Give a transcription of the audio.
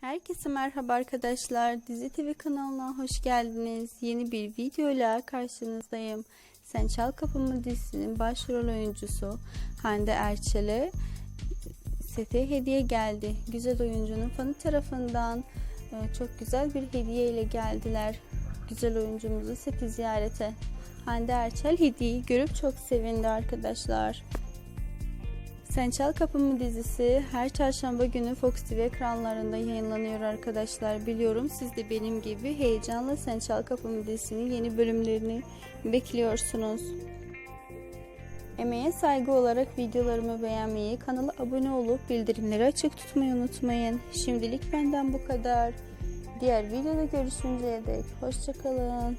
Herkese merhaba arkadaşlar. Dizi TV kanalına hoş geldiniz. Yeni bir videoyla karşınızdayım. Sen Çal Kapımı dizisinin başrol oyuncusu Hande Erçel'e sete hediye geldi. Güzel oyuncunun fanı tarafından e, çok güzel bir hediye ile geldiler. Güzel oyuncumuzu seti ziyarete. Hande Erçel hediyeyi görüp çok sevindi arkadaşlar. Sen Çal Kapımı dizisi her çarşamba günü Fox TV ekranlarında yayınlanıyor arkadaşlar. Biliyorum siz de benim gibi heyecanla Sen Çal Kapımı dizisinin yeni bölümlerini bekliyorsunuz. Emeğe saygı olarak videolarımı beğenmeyi, kanala abone olup bildirimleri açık tutmayı unutmayın. Şimdilik benden bu kadar. Diğer videoda görüşünceye dek hoşçakalın.